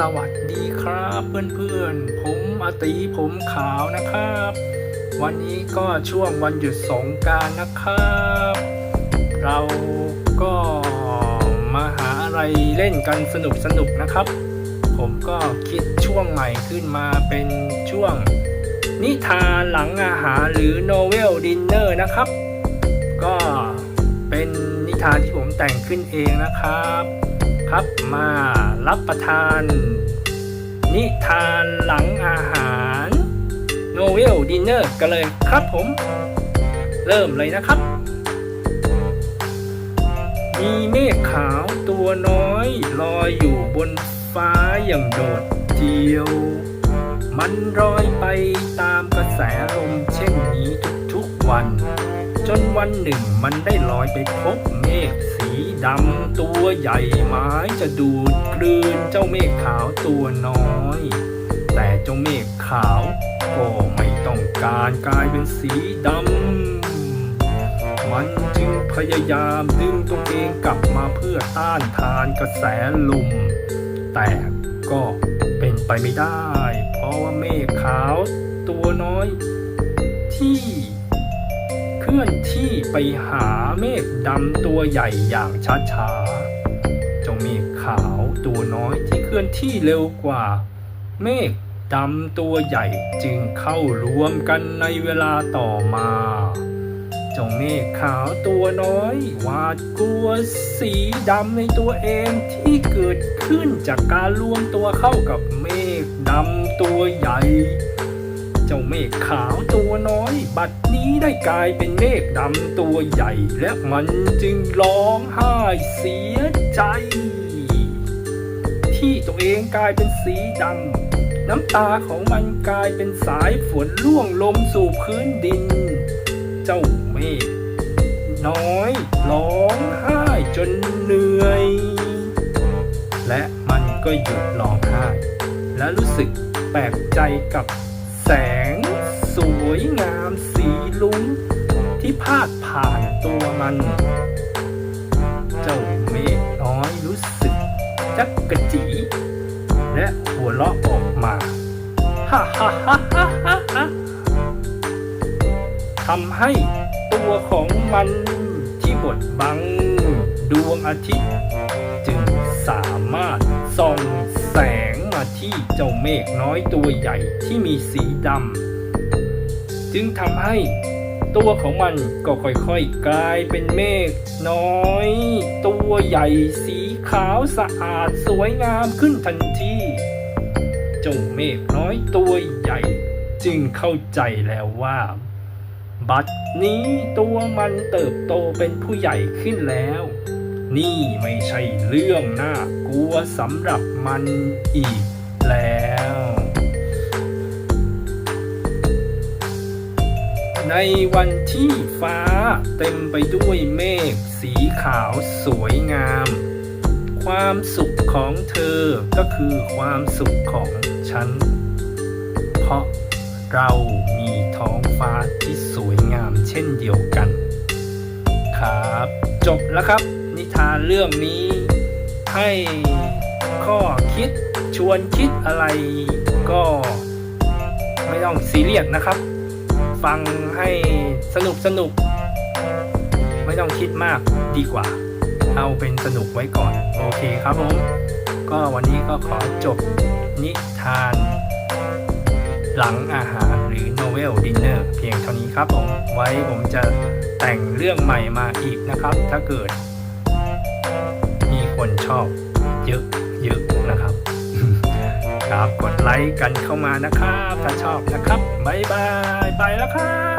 สวัสดีครับเพื่อนๆ ผมอาตีผมขาวนะครับ วันนี้ก็ช่วงวันหยุดสงการนะครับ เราก็มาหาอะไรเล่นกันสนุกสนุกนะครับ ผมก็คิดช่วงใหม่ขึ้นมาเป็นช่วง นิทานหลังอาหารหรือ Novel Dinner นะครับ ก็เป็นนิทานที่ผมแต่งขึ้นเองนะครับ ครับมารับประทาน นิทานหลังอาหาร Novel Dinner กันเลยครับผม เริ่มเลยนะครับ มีเมฆขาวตัวน้อยลอยอยู่บนฟ้าอย่างโดดเดี่ยว มันลอยไปตามกระแสลมเช่นนี้ทุกๆวัน จนวันหนึ่งมันได้ลอยไปพบเมฆสีดำตัวใหญ่ไม้จะดูดกลืนเจ้าเมฆขาวตัวน้อย แต่เจ้าเมฆขาวก็ไม่ต้องการกลายเป็นสีดำ มันจึงพยายามดึงตัวเองกลับมาเพื่อต้านทานกระแสลม แต่ก็เป็นไปไม่ได้ เพราะว่าเมฆขาวตัวน้อย ที่ ลื่อนที่ไปหาเมฆดำตัวใหญ่อย่างช้าๆเจ้าเมฆขาวตัวน้อยที่เคลื่อนที่เร็วกว่า เมฆดำตัวใหญ่จึงเข้ารวมกันในเวลาต่อมา เจ้าเมฆขาวตัวน้อยหวาดกลัวสีดำในตัวเองที่เกิดขึ้นจากการรวมตัวเข้ากับเมฆดำตัวใหญ่ เมฆขาวตัวน้อย บัดนี้ได้กลายเป็นเมฆดำตัวใหญ่ และมันจึงร้องไห้เสียใจ ที่ตัวเองกลายเป็นสีดำน้ำตาของมันกลายเป็นสายฝนล่วงลงสู่พื้นดิน เจ้าเมฆน้อยร้องไห้จนเหนื่อย และมันก็หยุดร้องไห้และรู้สึกแปลกใจกับ แสง สวยงามสีลุ้งที่พาดผ่านตัวมัน เจ้าเมฆน้อยรู้สึกจักกะจี และหัวเราะออกมาฮ่าฮ่าฮ่าฮ่าฮ่าฮ่าทำให้ตัวของมันที่บดบัง ดวงอาทิตย์จึง สามารถส่องแสงมาที่เจ้าเมฆน้อยตัวใหญ่ที่มีสีดำจึงทำให้ตัวของมันก็ค่อยๆ กลายเป็นเมฆน้อย ตัวใหญ่สีขาวสะอาดสวยงามขึ้นทันทีเจ้าเมฆน้อยตัวใหญ่ จึงเข้าใจแล้วว่า บัดนี้ตัวมันเติบโตเป็นผู้ใหญ่ขึ้นแล้ว นี่ไม่ใช่เรื่องน่ากลัวสำหรับมันอีกแล้ว ในวันที่ฟ้าเต็มไปด้วยเมฆสีขาวสวยงาม ความสุขของเธอก็คือความสุขของฉัน เพราะเรามีท้องฟ้าที่สวยงามเช่นเดียวกัน ครับ จบแล้วครับ นิทานเรื่องนี้ ให้ข้อคิดชวนคิดอะไรก็ไม่ต้องซีเรียสนะครับ ฟังให้สนุกสนุก ไม่ต้องคิดมากดีกว่า เอาเป็นสนุกไว้ก่อน โอเคครับผมก็วันนี้ก็ขอจบนิทาน หลังอาหารหรือ Novel Dinner เพียงเท่านี้ครับผม ไว้ผมจะแต่งเรื่องใหม่มาอีกนะครับ ถ้าเกิด คนชอบเยอะเยอะนะครับ ครับกดไลค์กันเข้ามานะครับ ถ้าชอบนะครับ บ๊ายบาย ไปแล้วครับ